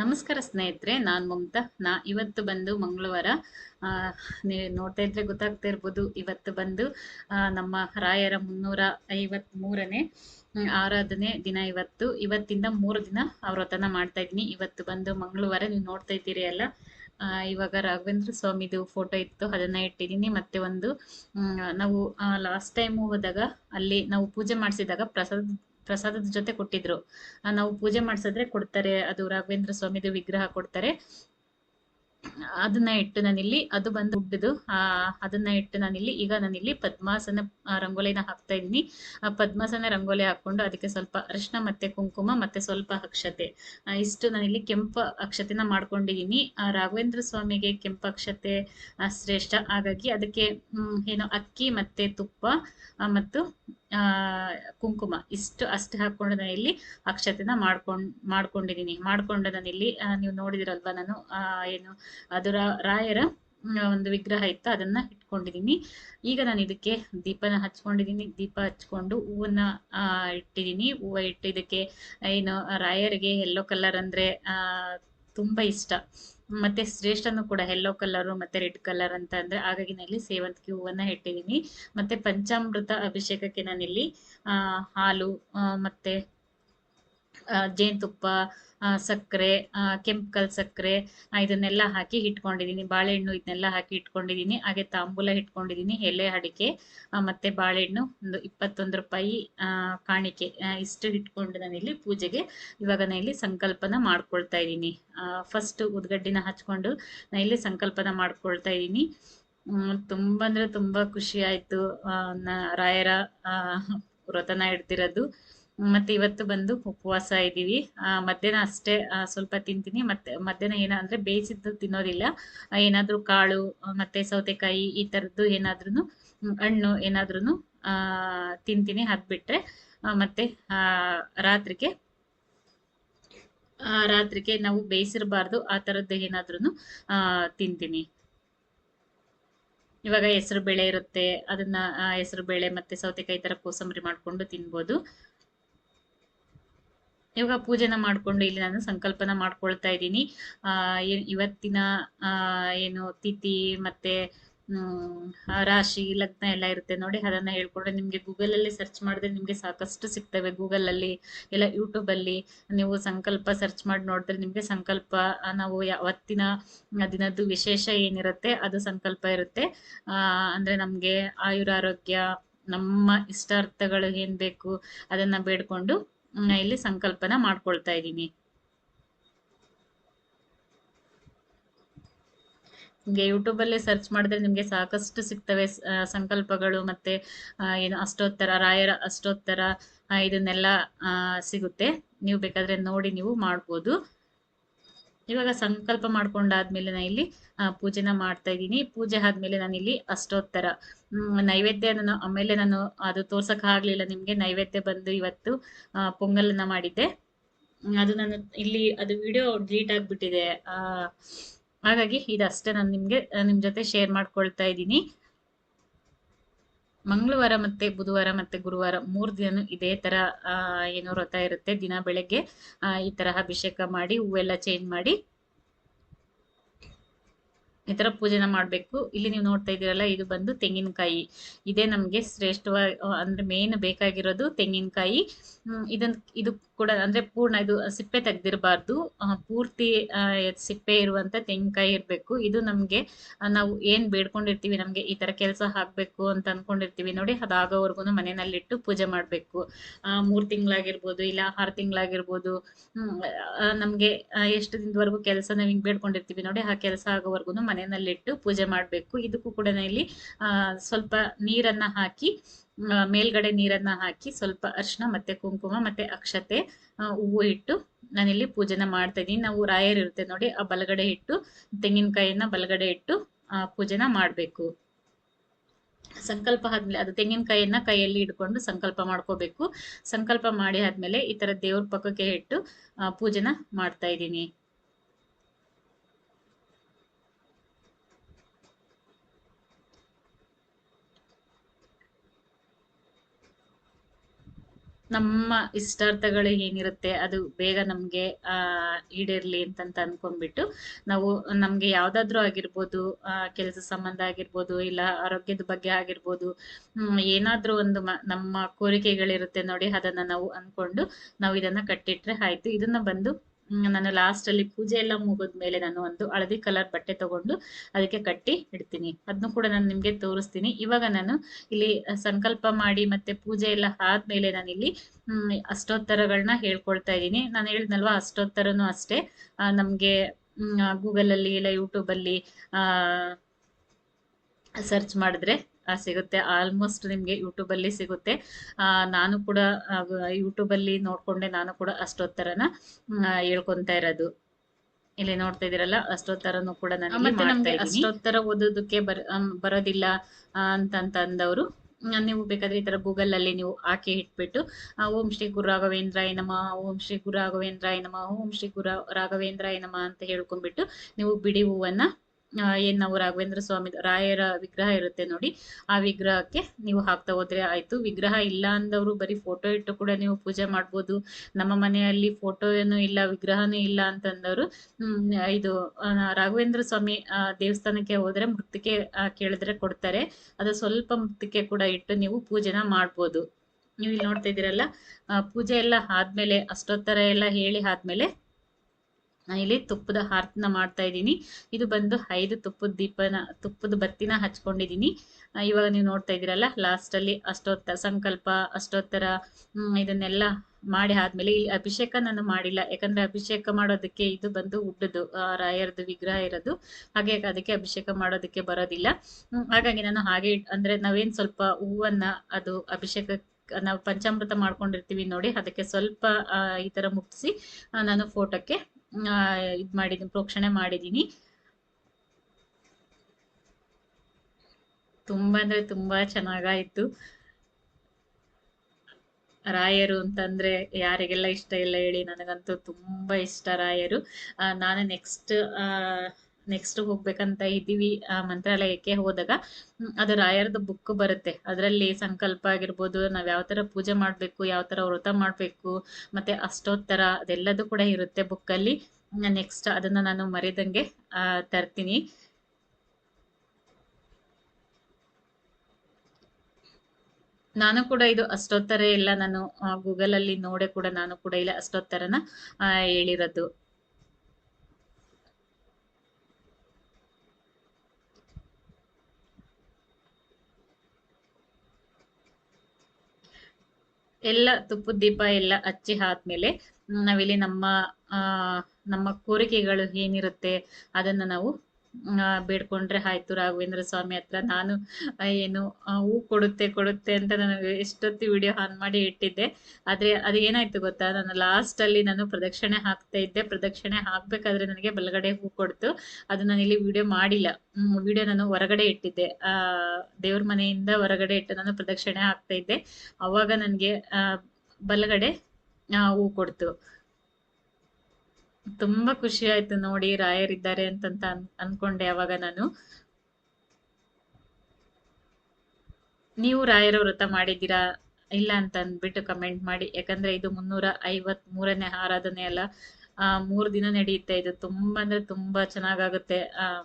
ನಮಸ್ಕಾರ ಸ್ನೇಹಿತರೆ, ನಾನು ಮಮತಾ. ನಾ ಇವತ್ತು ಬಂದು ಮಂಗಳವಾರ ನೋಡ್ತಾ ಇದ್ರೆ ಗೊತ್ತಾಗ್ತಾ ಇರ್ಬೋದು, ಇವತ್ತು ಬಂದು ನಮ್ಮ ರಾಯರ ಮುನ್ನೂರ ಐವತ್ ಮೂರನೇ ಆರಾಧನೆ ದಿನ ಇವತ್ತು. ಇವತ್ತಿಂದ ಮೂರು ದಿನ ಅವ್ರ ವ್ರತನ ಮಾಡ್ತಾ ಇದ್ದೀನಿ. ಇವತ್ತು ಬಂದು ಮಂಗಳವಾರ ನೀವು ನೋಡ್ತಾ ಇದ್ದೀರಿ ಅಲ್ಲ? ಇವಾಗ ರಾಘವೇಂದ್ರ ಸ್ವಾಮಿದು ಫೋಟೋ ಇತ್ತು, ಅದನ್ನ ಇಟ್ಟಿದ್ದೀನಿ. ಮತ್ತೆ ಒಂದು ನಾವು ಲಾಸ್ಟ್ ಟೈಮ್ ಹೋದಾಗ, ಅಲ್ಲಿ ನಾವು ಪೂಜೆ ಮಾಡಿಸಿದಾಗ ಪ್ರಸಾದ ಪ್ರಸಾದದ ಜೊತೆ ಕೊಟ್ಟಿದ್ರು. ನಾವು ಪೂಜೆ ಮಾಡಿಸಿದ್ರೆ ಕೊಡ್ತಾರೆ. ಅದು ರಾಘವೇಂದ್ರ ಸ್ವಾಮಿದು ವಿಗ್ರಹ ಕೊಡ್ತಾರೆ. ಅದನ್ನ ಇಟ್ಟು ನಾನಿಲ್ಲಿ ಅದು ಬಂದು ಹುಡ್ಡದು ಆ ಅದನ್ನ ಇಟ್ಟು ನಾನಿಲ್ಲಿ ಈಗ ನಾನಿಲ್ಲಿ ಪದ್ಮಾಸನ ರಂಗೋಲಿನ ಹಾಕ್ತಾ ಇದ್ದೀನಿ. ಆ ಪದ್ಮಾಸನ ರಂಗೋಲಿ ಹಾಕೊಂಡು ಅದಕ್ಕೆ ಸ್ವಲ್ಪ ಅರಿಶಿನ ಮತ್ತೆ ಕುಂಕುಮ ಮತ್ತೆ ಸ್ವಲ್ಪ ಅಕ್ಷತೆ. ಇಷ್ಟು ನಾನಿಲ್ಲಿ ಕೆಂಪು ಅಕ್ಷತೆನ ಮಾಡ್ಕೊಂಡಿದ್ದೀನಿ. ಆ, ರಾಘವೇಂದ್ರ ಸ್ವಾಮಿಗೆ ಕೆಂಪು ಅಕ್ಷತೆ ಶ್ರೇಷ್ಠ. ಹಾಗಾಗಿ ಅದಕ್ಕೆ ಏನು ಅಕ್ಕಿ ಮತ್ತೆ ತುಪ್ಪ ಮತ್ತು ಕುಂಕುಮ. ಇಷ್ಟು ಅಷ್ಟು ಹಾಕೊಂಡು ನಾನು ಇಲ್ಲಿ ಅಕ್ಷತೆನ ಮಾಡ್ಕೊಂಡ್ ಮಾಡ್ಕೊಂಡಿದ್ದೀನಿ ಮಾಡ್ಕೊಂಡು ನಾನು ಇಲ್ಲಿ ನೀವು ನೋಡಿದಿರಲ್ವಾ ನಾನು ಏನು, ಅದು ರಾಯರ ಒಂದು ವಿಗ್ರಹ ಇತ್ತು, ಅದನ್ನ ಇಟ್ಕೊಂಡಿದ್ದೀನಿ ಈಗ ನಾನು ಇದಕ್ಕೆ ದೀಪನ ಹಚ್ಕೊಂಡಿದ್ದೀನಿ ದೀಪ ಹಚ್ಕೊಂಡು ಹೂವನ್ನ ಇಟ್ಟಿದ್ದೀನಿ ಹೂವ ಇಟ್ಟು ಇದಕ್ಕೆ, ಏನು, ರಾಯರಿಗೆ ಯೆಲ್ಲೋ ಕಲರ್ ಅಂದ್ರೆ ತುಂಬಾ ಇಷ್ಟ. ಮತ್ತೆ ಶ್ರೇಷ್ಠನು ಕೂಡ ಯೆಲ್ಲೋ ಕಲರ್ ಮತ್ತೆ ರೆಡ್ ಕಲರ್ ಅಂತ ಅಂದ್ರೆ ಹಾಗಾಗಿ ಇಲ್ಲಿ ಸೇವಂತಿಗೆ ಹೂವನ್ನ ಇಟ್ಟಿದ್ದೀನಿ ಮತ್ತೆ ಪಂಚಾಮೃತ ಅಭಿಷೇಕಕ್ಕೆ ನಾನಿಲ್ಲಿ ಆ, ಹಾಲು ಮತ್ತೆ ಜೇನುತುಪ್ಪ ಸಕ್ಕರೆ ಕೆಂಪು ಸಕ್ಕರೆ ಇದನ್ನೆಲ್ಲ ಹಾಕಿ ಇಟ್ಕೊಂಡಿದ್ದೀನಿ ಬಾಳೆಹಣ್ಣು ಇದನ್ನೆಲ್ಲ ಹಾಕಿ ಇಟ್ಕೊಂಡಿದ್ದೀನಿ ಹಾಗೆ ತಾಂಬೂಲ ಇಟ್ಕೊಂಡಿದ್ದೀನಿ ಎಲೆ ಅಡಿಕೆ ಮತ್ತೆ ಬಾಳೆಹಣ್ಣು ಒಂದು ಇಪ್ಪತ್ತೊಂದು ರೂಪಾಯಿ ಕಾಣಿಕೆ ಇಷ್ಟು ಇಟ್ಕೊಂಡು ನಾನಿಲ್ಲಿ ಪೂಜೆಗೆ ಇವಾಗ ನಾನು ಇಲ್ಲಿ ಸಂಕಲ್ಪನ ಮಾಡ್ಕೊಳ್ತಾ ಇದ್ದೀನಿ. ಫಸ್ಟ್ ಉದ್ಗಡ್ಡಿನ ಹಚ್ಕೊಂಡು ನಾನು ಇಲ್ಲಿ ಸಂಕಲ್ಪನ ಮಾಡ್ಕೊಳ್ತಾ ಇದ್ದೀನಿ. ತುಂಬಾ ಅಂದ್ರೆ ತುಂಬಾ ಖುಷಿ ನ- ರಾಯರ ವ್ರತನ ಇಡ್ತಿರೋದು. ಮತ್ತೆ ಇವತ್ತು ಬಂದು ಉಪವಾಸ ಇದ್ದೀವಿ. ಮಧ್ಯಾಹ್ನ ಅಷ್ಟೇ ಸ್ವಲ್ಪ ತಿಂತೀನಿ. ಮತ್ತೆ ಮಧ್ಯಾಹ್ನ ಏನಂದ್ರೆ ಬೇಯಿಸಿದ್ದು ತಿನ್ನೋದಿಲ್ಲ. ಏನಾದ್ರೂ ಕಾಳು ಮತ್ತೆ ಸೌತೆಕಾಯಿ ಈ ತರದ್ದು ಏನಾದ್ರೂ ಹಣ್ಣು ಏನಾದ್ರೂ ತಿಂತೀನಿ. ಅದ್ ಬಿಟ್ರೆ ಮತ್ತೆ, ಆ, ರಾತ್ರಿಗೆ ರಾತ್ರಿಗೆ ನಾವು ಬೇಯಿಸಿರಬಾರ್ದು. ಆ ತರದ್ದು ಏನಾದ್ರೂ ಆ, ತಿಂತೀನಿ. ಇವಾಗ ಹೆಸರು ಬೇಳೆ ಇರುತ್ತೆ. ಅದನ್ನ ಹೆಸರು ಬೇಳೆ ಮತ್ತೆ ಸೌತೆಕಾಯಿ ತರ ಕೋಸಂಬರಿ ಮಾಡ್ಕೊಂಡು ತಿನ್ಬೋದು. ಇವಾಗ ಪೂಜೆನ ಮಾಡ್ಕೊಂಡು ಇಲ್ಲಿ ನಾನು ಸಂಕಲ್ಪನ ಮಾಡ್ಕೊಳ್ತಾ ಇದ್ದೀನಿ. ಇವತ್ತಿನ ಏನು ತಿಥಿ ಮತ್ತೆ ರಾಶಿ, ಲಗ್ನ ಎಲ್ಲ ಇರುತ್ತೆ ನೋಡಿ, ಅದನ್ನ ಹೇಳ್ಕೊಂಡ್ರೆ ನಿಮ್ಗೆ ಗೂಗಲ್ ಅಲ್ಲಿ ಸರ್ಚ್ ಮಾಡಿದ್ರೆ ನಿಮ್ಗೆ ಸಾಕಷ್ಟು ಸಿಗ್ತವೆ. ಗೂಗಲ್ ಅಲ್ಲಿ ಇಲ್ಲ ಯೂಟ್ಯೂಬ್ ಅಲ್ಲಿ ನೀವು ಸಂಕಲ್ಪ ಸರ್ಚ್ ಮಾಡಿ ನೋಡಿದ್ರೆ ನಿಮ್ಗೆ ಸಂಕಲ್ಪ ನಾವು ಯಾವತ್ತಿನ ದಿನದ್ದು ವಿಶೇಷ ಏನಿರುತ್ತೆ ಅದು ಸಂಕಲ್ಪ ಇರುತ್ತೆ. ಆ, ಅಂದ್ರೆ ನಮ್ಗೆ ಆಯುರಾರೋಗ್ಯ, ನಮ್ಮ ಇಷ್ಟಾರ್ಥಗಳು ಏನ್ ಬೇಕು ಅದನ್ನ ಬೇಡ್ಕೊಂಡು ಇಲ್ಲಿ ಸಂಕಲ್ಪನ ಮಾಡ್ಕೊಳ್ತಾ ಇದ್ದೀನಿ. ನಿಮ್ಗೆ ಯೂಟ್ಯೂಬ್ ಅಲ್ಲಿ ಸರ್ಚ್ ಮಾಡಿದ್ರೆ ನಿಮ್ಗೆ ಸಾಕಷ್ಟು ಸಿಗ್ತವೆ ಸಂಕಲ್ಪಗಳು ಮತ್ತೆ ಏನು ಅಷ್ಟೋತ್ತರ, ರಾಯರ ಅಷ್ಟೋತ್ತರ ಇದನ್ನೆಲ್ಲ ಸಿಗುತ್ತೆ. ನೀವು ಬೇಕಾದ್ರೆ ನೋಡಿ ನೀವು ಮಾಡ್ಬೋದು. ಇವಾಗ ಸಂಕಲ್ಪ ಮಾಡ್ಕೊಂಡಾದ್ಮೇಲೆ ನಾನು ಇಲ್ಲಿ ಪೂಜೆನ ಮಾಡ್ತಾ ಇದ್ದೀನಿ. ಪೂಜೆ ಆದ್ಮೇಲೆ ನಾನು ಇಲ್ಲಿ ಅಷ್ಟೋತ್ತರ ನೈವೇದ್ಯ ನಾನು ಆಮೇಲೆ ನಾನು ಅದು ತೋರ್ಸಕ್ ಆಗ್ಲಿಲ್ಲ ನಿಮ್ಗೆ, ನೈವೇದ್ಯ ಬಂದು ಇವತ್ತು ಪೊಂಗಲನ್ನ ಮಾಡಿದ್ದೆ. ಅದು ನಾನು ಇಲ್ಲಿ, ಅದು ವಿಡಿಯೋ ಡಿಲೀಟ್ ಆಗ್ಬಿಟ್ಟಿದೆ. ಹಾಗಾಗಿ ಇದಷ್ಟೇ ನಾನು ನಿಮ್ಗೆ ನಿಮ್ ಜೊತೆ ಶೇರ್ ಮಾಡ್ಕೊಳ್ತಾ ಇದ್ದೀನಿ. ಮಂಗಳವಾರ ಮತ್ತೆ ಬುಧವಾರ ಮತ್ತೆ ಗುರುವಾರ ಮೂರ್ ದಿನ ಇದೇ ತರ ಏನು ವ್ರತ ಇರುತ್ತೆ. ದಿನ ಬೆಳಗ್ಗೆ ಈ ತರ ಅಭಿಷೇಕ ಮಾಡಿ, ಹೂವೆಲ್ಲ ಚೇಂಜ್ ಮಾಡಿ, ಈ ತರ ಪೂಜೆನ ಮಾಡ್ಬೇಕು. ಇಲ್ಲಿ ನೀವು ನೋಡ್ತಾ ಇದ್ದೀರಲ್ಲ, ಇದು ಬಂದು ತೆಂಗಿನಕಾಯಿ. ಇದೇ ನಮ್ಗೆ ಶ್ರೇಷ್ಠವಾಗಿ, ಅಂದ್ರೆ ಮೇನ್ ಬೇಕಾಗಿರೋದು ತೆಂಗಿನಕಾಯಿ. ಇದನ್, ಇದು ಕೂಡ ಅಂದ್ರೆ ಪೂರ್ಣ ಇದು ಸಿಪ್ಪೆ ತೆಗ್ದಿರಬಾರ್ದು. ಪೂರ್ತಿ ಸಿಪ್ಪೆ ಇರುವಂತ ತೆಂಗಿನಕಾಯಿ ಇರಬೇಕು. ಇದು ನಮ್ಗೆ ನಾವು ಏನ್ ಬೇಡ್ಕೊಂಡಿರ್ತೀವಿ, ನಮ್ಗೆ ಈ ತರ ಕೆಲಸ ಹಾಕ್ಬೇಕು ಅಂತ ಅನ್ಕೊಂಡಿರ್ತೀವಿ ನೋಡಿ ಅದಾಗೋವರೆಗೂ ಮನೆಯಲ್ಲಿಟ್ಟು ಪೂಜೆ ಮಾಡ್ಬೇಕು. ಮೂರ್ ತಿಂಗಳಾಗಿರ್ಬೋದು ಇಲ್ಲ ಆರು ತಿಂಗಳಾಗಿರ್ಬೋದು. ಹ್ಮ್ ನಮ್ಗೆ ಎಷ್ಟು ದಿನದವರೆಗೂ ಕೆಲಸ ನಾವ್ ಹಿಂಗ್ ಬೇಡ್ಕೊಂಡಿರ್ತೀವಿ ನೋಡಿ, ಆ ಕೆಲಸ ಆಗೋವರೆಗೂ ಮನೆಯಲ್ಲಿಟ್ಟು ಪೂಜೆ ಮಾಡ್ಬೇಕು. ಇದಕ್ಕೂ ಕೂಡ ಇಲ್ಲಿ ಸ್ವಲ್ಪ ನೀರನ್ನ ಹಾಕಿ ಮೇಲ್ಗಡೆ ನೀರನ್ನ ಹಾಕಿ ಸ್ವಲ್ಪ ಅರ್ಶನ ಮತ್ತೆ ಕುಂಕುಮ, ಮತ್ತೆ ಅಕ್ಷತೆ ಹೂವು ಇಟ್ಟು ನಾನಿಲ್ಲಿ ಪೂಜೆನ ಮಾಡ್ತಾ ಇದ್ದೀನಿ ನಾವು ರಾಯರ್ ಇರುತ್ತೆ ನೋಡಿ, ಆ ಬಲಗಡೆ ಇಟ್ಟು, ತೆಂಗಿನಕಾಯಿಯನ್ನ ಬಲಗಡೆ ಇಟ್ಟು, ಆ, ಪೂಜೆನ ಮಾಡ್ಬೇಕು. ಸಂಕಲ್ಪ ಆದ್ಮೇಲೆ, ಅದು ತೆಂಗಿನಕಾಯಿಯನ್ನ ಕೈಯಲ್ಲಿ ಇಟ್ಕೊಂಡು ಸಂಕಲ್ಪ ಮಾಡ್ಕೋಬೇಕು. ಸಂಕಲ್ಪ ಮಾಡಿ ಆದ್ಮೇಲೆ ಈ ತರ ದೇವ್ರ ಪಕ್ಕಕ್ಕೆ ಇಟ್ಟು ಪೂಜೆನ ಮಾಡ್ತಾ ಇದ್ದೀನಿ ನಮ್ಮ ಇಷ್ಟಾರ್ಥಗಳು ಏನಿರುತ್ತೆ ಅದು ಬೇಗ ನಮ್ಗೆ, ಆ, ಈಡೇರ್ಲಿ ಅಂತಂತ ಅನ್ಕೊಂಡ್ಬಿಟ್ಟು ನಾವು ನಮ್ಗೆ ಯಾವ್ದಾದ್ರು ಆಗಿರ್ಬೋದು ಕೆಲಸ ಸಂಬಂಧ ಆಗಿರ್ಬೋದು, ಇಲ್ಲ ಆರೋಗ್ಯದ ಬಗ್ಗೆ ಆಗಿರ್ಬೋದು ಏನಾದ್ರೂ ಒಂದು ನಮ್ಮ ಕೋರಿಕೆಗಳಿರುತ್ತೆ ನೋಡಿ ಅದನ್ನ ನಾವು ಅನ್ಕೊಂಡು ನಾವು ಇದನ್ನ ಕಟ್ಟಿಟ್ರೆ ಆಯ್ತು. ಇದನ್ನ ಬಂದು ನಾನು ಲಾಸ್ಟ್ ಅಲ್ಲಿ ಪೂಜೆ ಎಲ್ಲ ಮುಗಿದ್ಮೇಲೆ ನಾನು ಒಂದು ಹಳದಿ ಕಲರ್ ಬಟ್ಟೆ ತಗೊಂಡು ಅದಕ್ಕೆ ಕಟ್ಟಿ ಇಡ್ತೀನಿ. ಅದನ್ನು ಕೂಡ ನಾನು ನಿಮ್ಗೆ ತೋರಿಸ್ತೀನಿ. ಇವಾಗ ನಾನು ಇಲ್ಲಿ ಸಂಕಲ್ಪ ಮಾಡಿ ಮತ್ತೆ ಪೂಜೆ ಎಲ್ಲ ಆದ್ಮೇಲೆ ನಾನಿಲ್ಲಿ ಹ್ಮ್ ಅಷ್ಟೋತ್ತರಗಳನ್ನ ಹೇಳ್ಕೊಳ್ತಾ ಇದ್ದೀನಿ. ನಾನು ಹೇಳಿದ್ನಲ್ವಾ ಅಷ್ಟೋತ್ತರನು ಅಷ್ಟೇ. ಆ, ನಮ್ಗೆ ಗೂಗಲ್ ಅಲ್ಲಿ ಇಲ್ಲ ಯೂಟ್ಯೂಬ್ ಅಲ್ಲಿ ಆ ಸರ್ಚ್ ಮಾಡಿದ್ರೆ ಸಿಗುತ್ತೆ. ಆಲ್ಮೋಸ್ಟ್ ನಿಮಗೆ ಯೂಟ್ಯೂಬ್ ಅಲ್ಲಿ ಸಿಗುತ್ತೆ. ಆ, ನಾನು ಕೂಡ ಯೂಟ್ಯೂಬ್ ಅಲ್ಲಿ ನೋಡ್ಕೊಂಡೆ ನಾನು ಕೂಡ ಅಷ್ಟೋತ್ತರನ ಹೇಳ್ಕೊಂತ ಇರೋದು. ಇಲ್ಲಿ ನೋಡ್ತಾ ಇದೀರಲ್ಲ ಅಷ್ಟೋತ್ತರನು ಕೂಡ ನಾನು ಅಷ್ಟೋತ್ತರ ಓದೋದಕ್ಕೆ ಬರ ಬರೋದಿಲ್ಲ ಅಂತಂತಂದವರು. ನೀವು ಬೇಕಾದ್ರೆ ಈ ತರ ಗೂಗಲ್ ಅಲ್ಲಿ ನೀವು ಹಾಕಿ ಇಟ್ಬಿಟ್ಟು ಓಂ ಶ್ರೀ ಗುರು ರಾಘವೇಂದ್ರಾಯ ಏನಮ್ಮ ಓಂ ಶ್ರೀ ಗುರು ರಾಘವೇಂದ್ರಾಯ ನಮಃ ಓಂ ಶ್ರೀ ಗುರು ರಾಘವೇಂದ್ರಾಯ ಏನಮ್ಮ ಅಂತ ಹೇಳ್ಕೊಂಡ್ಬಿಟ್ಟು ನೀವು ಬಿಡಿ ಹೂವನ್ನ ಏನ್ ನಾವು ರಾಘವೇಂದ್ರ ಸ್ವಾಮಿ ರಾಯರ ವಿಗ್ರಹ ಇರುತ್ತೆ ನೋಡಿ, ಆ ವಿಗ್ರಹಕ್ಕೆ ನೀವು ಹಾಕ್ತಾ ಹೋದ್ರೆ ಆಯ್ತು. ವಿಗ್ರಹ ಇಲ್ಲ ಅಂದವರು ಬರೀ ಫೋಟೋ ಇಟ್ಟು ಕೂಡ ನೀವು ಪೂಜೆ ಮಾಡ್ಬೋದು. ನಮ್ಮ ಮನೆಯಲ್ಲಿ ಫೋಟೋ ಏನು ಇಲ್ಲ, ವಿಗ್ರಹನೂ ಇಲ್ಲ ಅಂತಂದವರು ಇದು ರಾಘವೇಂದ್ರ ಸ್ವಾಮಿ ದೇವಸ್ಥಾನಕ್ಕೆ ಹೋದ್ರೆ ಮೃತ್ತಿಕೆ ಕೇಳಿದ್ರೆ ಕೊಡ್ತಾರೆ. ಅದು ಸ್ವಲ್ಪ ಮೃತ್ತಿಕೆ ಕೂಡ ಇಟ್ಟು ನೀವು ಪೂಜೆನ ಮಾಡ್ಬೋದು. ನೀವು ಇಲ್ಲಿ ನೋಡ್ತಾ ಇದ್ದೀರಲ್ಲ ಪೂಜೆ ಎಲ್ಲ ಆದ್ಮೇಲೆ, ಅಷ್ಟೊತ್ತರ ಎಲ್ಲ ಹೇಳಿ ಆದ್ಮೇಲೆ ಇಲ್ಲಿ ತುಪ್ಪದ ಹಾರತನ ಮಾಡ್ತಾ ಇದ್ದೀನಿ. ಇದು ಬಂದು ಐದು ತುಪ್ಪದ ದೀಪನ, ತುಪ್ಪದ ಬತ್ತಿನ ಹಚ್ಕೊಂಡಿದ್ದೀನಿ. ಇವಾಗ ನೀವು ನೋಡ್ತಾ ಇದ್ದೀರಲ್ಲ ಲಾಸ್ಟ್ ಅಲ್ಲಿ ಅಷ್ಟೋತ್ತರ ಸಂಕಲ್ಪ, ಅಷ್ಟೋತ್ತರ ಇದನ್ನೆಲ್ಲ ಮಾಡಿ ಆದ್ಮೇಲೆ ಈ ಅಭಿಷೇಕ ನಾನು ಮಾಡಿಲ್ಲ. ಯಾಕಂದ್ರೆ ಅಭಿಷೇಕ ಮಾಡೋದಕ್ಕೆ ಇದು ಬಂದು ಉಡ್ಡದು ರಾಯರದು ವಿಗ್ರಹ ಇರೋದು. ಹಾಗೆ ಅದಕ್ಕೆ ಅಭಿಷೇಕ ಮಾಡೋದಕ್ಕೆ ಬರೋದಿಲ್ಲ. ಹಾಗಾಗಿ ನಾನು ಹಾಗೆ ಅಂದ್ರೆ ನಾವೇನ್ ಸ್ವಲ್ಪ ಹೂವನ್ನ ಅದು ಅಭಿಷೇಕ ನಾವು ಪಂಚಾಮೃತ ಮಾಡ್ಕೊಂಡಿರ್ತೀವಿ ನೋಡಿ, ಅದಕ್ಕೆ ಸ್ವಲ್ಪ ಈ ತರ ಮುಟ್ಟಿಸಿ ನಾನು ಫೋಟೋಕ್ಕೆ ಇದು ಮಾಡಿದೀನಿ, ಪ್ರೋಕ್ಷಣೆ ಮಾಡಿದೀನಿ. ತುಂಬಾ ಅಂದ್ರೆ ತುಂಬಾ ಚೆನ್ನಾಗಾಯ್ತು. ರಾಯರು ಅಂತಂದ್ರೆ ಯಾರಿಗೆಲ್ಲ ಇಷ್ಟ ಇಲ್ಲ ಹೇಳಿ ನನಗಂತೂ ತುಂಬಾ ಇಷ್ಟ ರಾಯರು. ನಾನು ನೆಕ್ಸ್ಟ್ ನೆಕ್ಸ್ಟ್ ಹೋಗ್ಬೇಕಂತ ಇದ್ದೀವಿ ಆ, ಮಂತ್ರಾಲಯಕ್ಕೆ ಹೋದಾಗ ಅದು ರಾಯರ್ದು ಬುಕ್ ಬರುತ್ತೆ. ಅದರಲ್ಲಿ ಸಂಕಲ್ಪ ಆಗಿರ್ಬೋದು ನಾವ್ ಯಾವ ತರ ಪೂಜೆ ಮಾಡ್ಬೇಕು ಯಾವ ತರ ವ್ರತ ಮಾಡ್ಬೇಕು ಮತ್ತೆ ಅಷ್ಟೋತ್ತರ ಅದೆಲ್ಲದೂ ಕೂಡ ಇರುತ್ತೆ ಬುಕ್ಕಲ್ಲಿ ನೆಕ್ಸ್ಟ್ ಅದನ್ನ ನಾನು ಮರೆದಂಗೆ ತರ್ತೀನಿ. ನಾನು ಕೂಡ ಇದು ಅಷ್ಟೋತ್ತರ ಎಲ್ಲ ನಾನು ಗೂಗಲ್ ಅಲ್ಲಿ ನೋಡೆ ಕೂಡ ನಾನು ಕೂಡ ಇಲ್ಲ ಅಷ್ಟೋತ್ತರನ ಹೇಳಿರೋದು. ಎಲ್ಲ ತುಪ್ಪದ ದೀಪ ಎಲ್ಲ ಹಚ್ಚಿ ಆದ್ಮೇಲೆ ನಾವಿಲ್ಲಿ ನಮ್ಮ ನಮ್ಮ ಕೋರಿಕೆಗಳು ಏನಿರುತ್ತೆ ಅದನ್ನ ನಾವು ಬೇಡ್ಕೊಂಡ್ರೆ ಆಯ್ತು ರಾಘವೇಂದ್ರ ಸ್ವಾಮಿ ಹತ್ರ. ನಾನು ಏನು ಹೂ ಕೊಡುತ್ತೆ ಕೊಡುತ್ತೆ ಅಂತ ನಾನು ಎಷ್ಟೊತ್ತಿ ವಿಡಿಯೋ ಆನ್ ಮಾಡಿ ಇಟ್ಟಿದ್ದೆ. ಆದ್ರೆ ಅದು ಏನಾಯ್ತು ಗೊತ್ತಾ? ನಾನು ಲಾಸ್ಟ್ ಅಲ್ಲಿ ನಾನು ಪ್ರದಕ್ಷಿಣೆ ಹಾಕ್ತಾ ಇದ್ದೆ. ಪ್ರದಕ್ಷಿಣೆ ಹಾಕ್ಬೇಕಾದ್ರೆ ನನಗೆ ಬಲಗಡೆ ಹೂ ಕೊಡ್ತು. ಅದು ನಾನು ಇಲ್ಲಿ ವಿಡಿಯೋ ಮಾಡಿಲ್ಲ. ವಿಡಿಯೋ ನಾನು ಹೊರಗಡೆ ಇಟ್ಟಿದ್ದೆ. ಆ, ದೇವ್ರ ಮನೆಯಿಂದ ಹೊರಗಡೆ ಇಟ್ಟು ನಾನು ಪ್ರದಕ್ಷಿಣೆ ಹಾಕ್ತಾ ಇದ್ದೆ. ಅವಾಗ ನನಗೆ ಬಲಗಡೆ ಹೂ ಕೊಡ್ತು. ತುಂಬಾ ಖುಷಿ ಆಯ್ತು ನೋಡಿ ರಾಯರಿದ್ದಾರೆ ಅಂತಂತ ಅನ್- ಅನ್ಕೊಂಡೆ ಅವಾಗ ನಾನು. ನೀವು ರಾಯರ ವ್ರತ ಮಾಡಿದ್ದೀರಾ? ಇಲ್ಲ ಅಂತ ಅಂದ್ಬಿಟ್ಟು ಕಮೆಂಟ್ ಮಾಡಿ. ಯಾಕಂದ್ರೆ ಇದು ಮುನ್ನೂರ ಐವತ್ ಮೂರನೇ ಆರಾಧನೆ ಅಲ್ಲ. ಆ, ಮೂರ್ ದಿನ ನಡೆಯುತ್ತೆ ಇದು. ತುಂಬಾ ಅಂದ್ರೆ ತುಂಬಾ ಚೆನ್ನಾಗಾಗುತ್ತೆ. ಆ,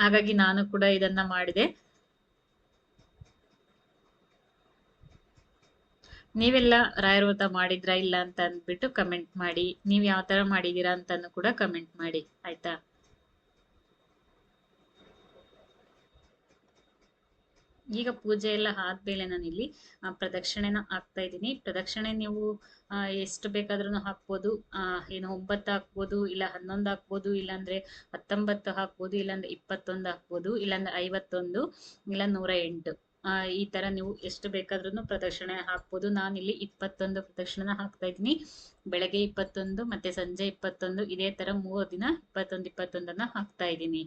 ಹಾಗಾಗಿ ನಾನು ಕೂಡ ಇದನ್ನ ಮಾಡಿದೆ. ನೀವೆಲ್ಲ ರಾಯರ ವ್ರತ ಮಾಡಿದ್ರಾ ಇಲ್ಲ ಅಂತ ಅಂದ್ಬಿಟ್ಟು ಕಮೆಂಟ್ ಮಾಡಿ. ನೀವ್ ಯಾವ ತರ ಮಾಡಿದೀರಾ ಅಂತಾನು ಕೂಡ ಕಮೆಂಟ್ ಮಾಡಿ. ಆಯ್ತಾ? ಈಗ ಪೂಜೆ ಎಲ್ಲ ಆದ್ಮೇಲೆ ನಾನು ಇಲ್ಲಿ ಪ್ರದಕ್ಷಿಣೆನ ಹಾಕ್ತಾ ಇದ್ದೀನಿ. ಪ್ರದಕ್ಷಿಣೆ ನೀವು ಎಷ್ಟು ಬೇಕಾದ್ರೂ ಹಾಕ್ಬೋದು. ಏನು ಒಂಬತ್ತು ಹಾಕ್ಬೋದು, ಇಲ್ಲ ಹನ್ನೊಂದು ಹಾಕ್ಬೋದು, ಇಲ್ಲಾಂದ್ರೆ ಹತ್ತೊಂಬತ್ತು ಹಾಕ್ಬೋದು, ಇಲ್ಲಾಂದ್ರೆ ಇಪ್ಪತ್ತೊಂದು ಹಾಕ್ಬೋದು, ಇಲ್ಲಾಂದ್ರೆ ಐವತ್ತೊಂದು, ಇಲ್ಲ ನೂರ ಎಂಟು. ಈ ತರ ನೀವು ಎಷ್ಟು ಬೇಕಾದ್ರೂ ಪ್ರದಕ್ಷಿಣೆ ಹಾಕ್ಬೋದು. ನಾನಿಲ್ಲಿ ಇಪ್ಪತ್ತೊಂದು ಪ್ರದಕ್ಷಿಣೆನ ಹಾಕ್ತಾ ಇದ್ದೀನಿ. ಬೆಳಗ್ಗೆ ಇಪ್ಪತ್ತೊಂದು, ಮತ್ತೆ ಸಂಜೆ ಇಪ್ಪತ್ತೊಂದು, ಇದೇ ತರ ಮೂರು ದಿನ ಇಪ್ಪತ್ತೊಂದು, ಇಪ್ಪತ್ತೊಂದನ್ನ ಹಾಕ್ತಾ ಇದ್ದೀನಿ.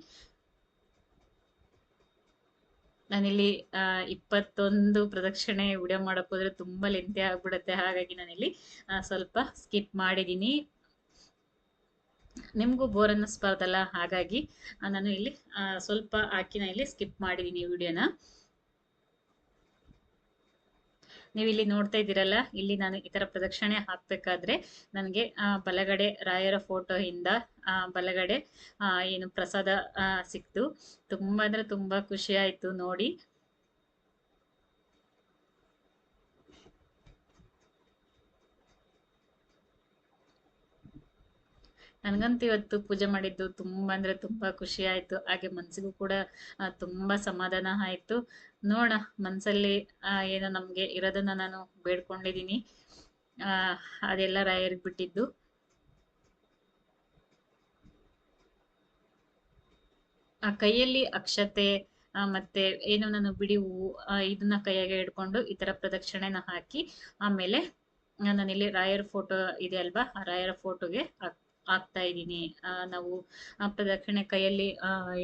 ನಾನಿಲ್ಲಿ ಇಪ್ಪತ್ತೊಂದು ಪ್ರದಕ್ಷಿಣೆ ವಿಡಿಯೋ ಮಾಡಕ್ ಹೋದ್ರೆ ತುಂಬಾ ಲೆಂತಿ ಆಗ್ಬಿಡುತ್ತೆ. ಹಾಗಾಗಿ ನಾನಿಲ್ಲಿ ಸ್ವಲ್ಪ ಸ್ಕಿಪ್ ಮಾಡಿದ್ದೀನಿ. ನಿಮ್ಗೂ ಬೋರ್ ಅನ್ನಿಸ್ಬಾರ್ದಲ್ಲ? ಹಾಗಾಗಿ ನಾನು ಇಲ್ಲಿ ಸ್ವಲ್ಪ ಹಾಕಿ ನಾನು ಇಲ್ಲಿ ಸ್ಕಿಪ್ ಮಾಡಿದ್ದೀನಿ ವಿಡಿಯೋನ. ನೀವು ಇಲ್ಲಿ ನೋಡ್ತಾ ಇದ್ದೀರಲ್ಲ, ಇಲ್ಲಿ ನಾನು ಈ ತರ ಪ್ರದಕ್ಷಿಣೆ ಹಾಕ್ಬೇಕಾದ್ರೆ ನನಗೆ ಬಲಗಡೆ, ರಾಯರ ಫೋಟೋ ಇಂದ ಬಲಗಡೆ ಏನು ಪ್ರಸಾದ ಸಿಕ್ತು. ತುಂಬಾ ಅಂದ್ರೆ ತುಂಬಾ ಖುಷಿ ಆಯ್ತು ನೋಡಿ. ನನಗಂತೂ ಇವತ್ತು ಪೂಜೆ ಮಾಡಿದ್ದು ತುಂಬ ಅಂದ್ರೆ ತುಂಬಾ ಖುಷಿ ಆಯ್ತು. ಹಾಗೆ ಮನ್ಸಿಗೂ ಕೂಡ ತುಂಬಾ ಸಮಾಧಾನ ಆಯ್ತು. ನೋಡ ಮನ್ಸಲ್ಲಿ ಆ, ಏನೋ ನಮ್ಗೆ ಇರೋದನ್ನ ನಾನು ಬೇಡ್ಕೊಂಡಿದೀನಿ. ಆ ಅದೆಲ್ಲ ರಾಯರಿಗೆ ಬಿಟ್ಟಿದ್ದು. ಆ ಕೈಯಲ್ಲಿ ಅಕ್ಷತೆ ಮತ್ತೆ ಏನು ನಾನು ಬಿಡಿ ಹೂವು ಇದನ್ನ ಕೈಯಾಗೆ ಹಿಡ್ಕೊಂಡು ಈ ತರ ಪ್ರದಕ್ಷಿಣೆನ ಹಾಕಿ ಆಮೇಲೆ ನಾನಿಲ್ಲಿ ರಾಯರ ಫೋಟೋ ಇದೆ ಅಲ್ವಾ? ಆ ರಾಯರ ಫೋಟೋಗೆ ಹಾಕ್ತಾ ಇದ್ದೀನಿ. ನಾವು ಪ್ರದಕ್ಷಿಣೆ ಕೈಯಲ್ಲಿ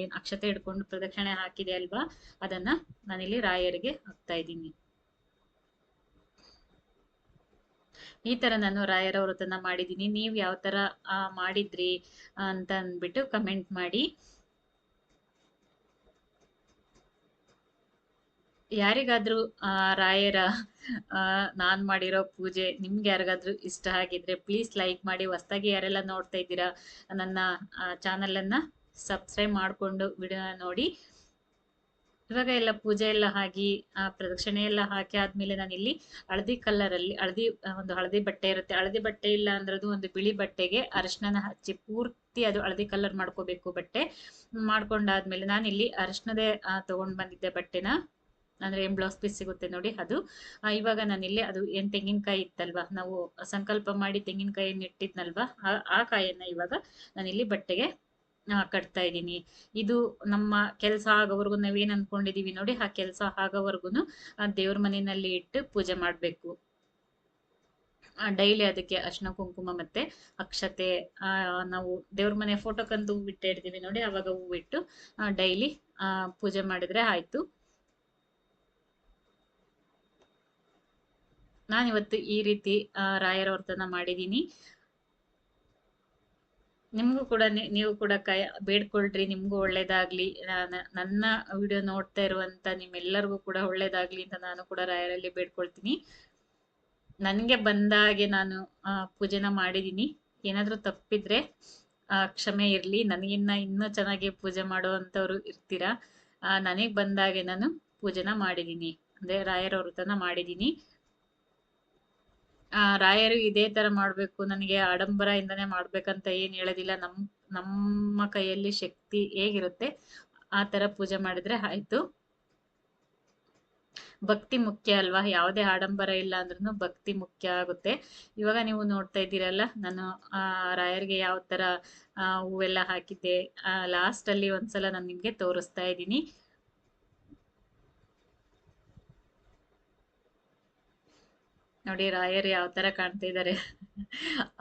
ಏನ್ ಅಕ್ಷತೆ ಹಿಡ್ಕೊಂಡು ಪ್ರದಕ್ಷಿಣೆ ಹಾಕಿದೆ ಅಲ್ವಾ? ಅದನ್ನ ನಾನಿಲ್ಲಿ ರಾಯರಿಗೆ ಹಾಕ್ತಾ ಇದ್ದೀನಿ. ಈ ತರ ನಾನು ರಾಯರ ವ್ರತನ ಮಾಡಿದ್ದೀನಿ. ನೀವ್ ಯಾವ ತರ ಮಾಡಿದ್ರಿ ಅಂತ ಅಂದ್ಬಿಟ್ಟು ಕಮೆಂಟ್ ಮಾಡಿ. ಯಾರಿಗಾದ್ರೂ, ಆ, ರಾಯರ ನಾನ್ ಮಾಡಿರೋ ಪೂಜೆ ನಿಮ್ಗೆ ಯಾರಿಗಾದ್ರೂ ಇಷ್ಟ ಆಗಿದ್ರೆ ಪ್ಲೀಸ್ ಲೈಕ್ ಮಾಡಿ. ಹೊಸ್ದಾಗಿ ಯಾರೆಲ್ಲ ನೋಡ್ತಾ ಇದ್ದೀರಾ, ನನ್ನ ಚಾನಲ್ ಅನ್ನ ಸಬ್ಸ್ಕ್ರೈಬ್ ಮಾಡ್ಕೊಂಡು ವಿಡಿಯೋ ನೋಡಿ. ಇವಾಗ ಎಲ್ಲ ಪೂಜೆ ಎಲ್ಲ ಆಗಿ, ಆ, ಪ್ರದಕ್ಷಿಣೆ ಎಲ್ಲ ಹಾಕಿ ಆದ್ಮೇಲೆ ನಾನು ಇಲ್ಲಿ ಹಳದಿ ಕಲರ್ ಅಲ್ಲಿ ಹಳದಿ ಒಂದು ಹಳದಿ ಬಟ್ಟೆ ಇರುತ್ತೆ. ಹಳದಿ ಬಟ್ಟೆ ಇಲ್ಲ ಅಂದ್ರದು ಒಂದು ಬಿಳಿ ಬಟ್ಟೆಗೆ ಅರಿಶಿನ ಹಚ್ಚಿ ಪೂರ್ತಿ ಅದು ಹಳದಿ ಕಲರ್ ಮಾಡ್ಕೋಬೇಕು ಬಟ್ಟೆ. ಮಾಡ್ಕೊಂಡಾದ್ಮೇಲೆ ನಾನಿಲ್ಲಿ ಅರಿಶಿನದೇ ತಗೊಂಡ್ ಬಂದಿದ್ದೆ ಬಟ್ಟೆನ. ಅಂದ್ರೆ ಏನ್ ಬ್ಲೌಸ್ ಪೀಸ್ ಸಿಗುತ್ತೆ ನೋಡಿ ಅದು. ಆ, ಇವಾಗ ನಾನಿಲ್ಲಿ ಅದು ಏನ್ ತೆಂಗಿನಕಾಯಿ ಇತ್ತಲ್ವಾ ನಾವು ಸಂಕಲ್ಪ ಮಾಡಿ ತೆಂಗಿನಕಾಯಿ ಇಟ್ಟಿದ್ನಲ್ವಾ ಆ ಆ ಕಾಯನ್ನ ಇವಾಗ ನಾನಿಲ್ಲಿ ಬಟ್ಟೆಗೆ ಆ, ಕಟ್ತಾ ಇದ್ದೀನಿ. ಇದು ನಮ್ಮ ಕೆಲಸ ಆಗೋವರೆಗೂ ನಾವೇನ್ ಅನ್ಕೊಂಡಿದೀವಿ ನೋಡಿ ಆ ಕೆಲಸ ಆಗೋವರೆಗೂ ದೇವ್ರ ಮನೆಯಲ್ಲಿ ಇಟ್ಟು ಪೂಜೆ ಮಾಡ್ಬೇಕು. ಡೈಲಿ ಅದಕ್ಕೆ ಅರ್ಶಿನ ಕುಂಕುಮ ಮತ್ತೆ ಅಕ್ಷತೆ ಆ, ನಾವು ದೇವ್ರ ಮನೆ ಹೂವು ಹೂ ಇಡ್ತೀವಿ ನೋಡಿ ಅವಾಗ ಇಟ್ಟು ಡೈಲಿ ಪೂಜೆ ಮಾಡಿದ್ರೆ ಆಯ್ತು. ನಾನಿವತ್ತು ಈ ರೀತಿ ರಾಯರ ವರ್ತನ ಮಾಡಿದ್ದೀನಿ ನಿಮ್ಗೂ ಕೂಡ ನೀವು ಕೂಡ ಕೈ, ಬೇಡ್ಕೊಳ್ರಿ, ನಿಮ್ಗೂ ಒಳ್ಳೇದಾಗ್ಲಿ. ನಾನ- ನನ್ನ ವಿಡಿಯೋ ನೋಡ್ತಾ ಇರುವಂತ ನಿಮ್ಮೆಲ್ಲರಿಗೂ ಕೂಡ ಒಳ್ಳೇದಾಗ್ಲಿ ಅಂತ ನಾನು ಕೂಡ ರಾಯರಲ್ಲಿ ಬೇಡ್ಕೊಳ್ತೀನಿ. ನನ್ಗೆ ಬಂದಾಗೆ ನಾನು ಪೂಜೆನ ಮಾಡಿದೀನಿ. ಏನಾದ್ರೂ ತಪ್ಪಿದ್ರೆ ಕ್ಷಮೆ ಇರ್ಲಿ. ನನಗಿನ್ನ ಇನ್ನೂ ಚೆನ್ನಾಗಿ ಪೂಜೆ ಮಾಡುವಂತವ್ರು ಇರ್ತೀರಾ. ನನಗ್ ಬಂದಾಗೆ ನಾನು ಪೂಜೆನ ಮಾಡಿದೀನಿ. ಅಂದ್ರೆ ರಾಯರ ವ್ರತನ ಮಾಡಿದೀನಿ. ಆ ರಾಯರು ಇದೇ ತರ ಮಾಡ್ಬೇಕು ನನಗೆ ಆಡಂಬರ ಇಂದಾನೆ ಮಾಡ್ಬೇಕಂತ ಏನ್ ಹೇಳೋದಿಲ್ಲ. ನಮ್ ನಮ್ಮ ಕೈಯಲ್ಲಿ ಶಕ್ತಿ ಹೇಗಿರುತ್ತೆ ಆ ತರ ಪೂಜೆ ಮಾಡಿದ್ರೆ ಆಯ್ತು. ಭಕ್ತಿ ಮುಖ್ಯ ಅಲ್ವಾ? ಯಾವುದೇ ಆಡಂಬರ ಇಲ್ಲ ಅಂದ್ರೂ ಭಕ್ತಿ ಮುಖ್ಯ ಆಗುತ್ತೆ. ಇವಾಗ ನೀವು ನೋಡ್ತಾ ಇದ್ದೀರಲ್ಲ ನಾನು ಆ ರಾಯರಿಗೆ ಯಾವ ತರ ಆ, ಹೂವೆಲ್ಲ ಹಾಕಿದ್ದೆ. ಲಾಸ್ಟ್ ಅಲ್ಲಿ ಒಂದ್ಸಲ ನಾನು ನಿಮ್ಗೆ ತೋರಿಸ್ತಾ ಇದ್ದೀನಿ. ನೋಡಿ ರಾಯರು ಯಾವ ತರ ಕಾಣ್ತಾ ಇದ್ದಾರೆ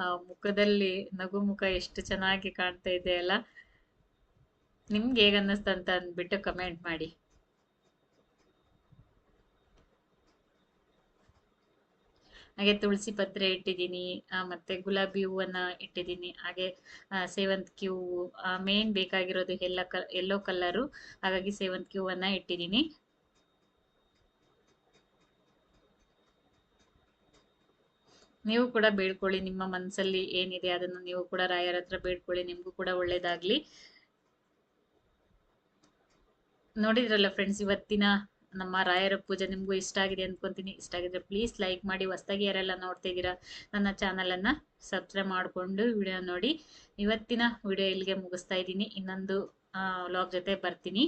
ಆ ಮುಖದಲ್ಲಿ ನಗು ಮುಖ ಎಷ್ಟು ಚೆನ್ನಾಗಿ ಕಾಣ್ತಾ ಇದೆ ಅಲ್ಲ. ನಿಮ್ಗೆ ಹೇಗ ಅನ್ನಿಸ್ತ ಅಂತ ಅಂದ್ಬಿಟ್ಟು ಕಮೆಂಟ್ ಮಾಡಿ. ಹಾಗೆ ತುಳಸಿ ಪತ್ರೆ ಇಟ್ಟಿದ್ದೀನಿ ಮತ್ತೆ ಗುಲಾಬಿ ಹೂವನ್ನ ಇಟ್ಟಿದ್ದೀನಿ, ಹಾಗೆ ಸೇವಂತಿಗೆ ಹೂವು ಮೇನ್ ಬೇಕಾಗಿರೋದು ಎಲ್ಲ ಕ ಎಲ್ಲೋ ಕಲರು ಹಾಗಾಗಿ ಸೇವಂತಿಗೆ ಹೂವನ್ನ ಇಟ್ಟಿದ್ದೀನಿ. ನೀವು ಕೂಡ ಬೇಡ್ಕೊಳ್ಳಿ, ನಿಮ್ಮ ಮನಸ್ಸಲ್ಲಿ ಏನಿದೆ ಅದನ್ನು ನೀವು ಕೂಡ ರಾಯರ ಹತ್ರ ಬೇಡ್ಕೊಳ್ಳಿ, ನಿಮ್ಗೂ ಕೂಡ ಒಳ್ಳೇದಾಗ್ಲಿ. ನೋಡಿದ್ರಲ್ಲ ಫ್ರೆಂಡ್ಸ್ ಇವತ್ತಿನ ನಮ್ಮ ರಾಯರ ಪೂಜೆ ನಿಮ್ಗೂ ಇಷ್ಟ ಆಗಿದೆ ಅನ್ಕೊಂತೀನಿ. ಇಷ್ಟ ಆಗಿದ್ರೆ ಪ್ಲೀಸ್ ಲೈಕ್ ಮಾಡಿ, ಹೊಸ್ದಾಗಿ ಯಾರೆಲ್ಲ ನೋಡ್ತಾ ಇದ್ದೀರಾ, ನನ್ನ ಚಾನಲ್ ಅನ್ನ ಸಬ್ಸ್ಕ್ರೈಬ್ ಮಾಡಿಕೊಂಡು ವಿಡಿಯೋ ನೋಡಿ. ಇವತ್ತಿನ ವಿಡಿಯೋ ಇಲ್ಲಿಗೆ ಮುಗಿಸ್ತಾ ಇದ್ದೀನಿ. ಇನ್ನೊಂದು ಲಾಗ್ ಜೊತೆ ಬರ್ತೀನಿ.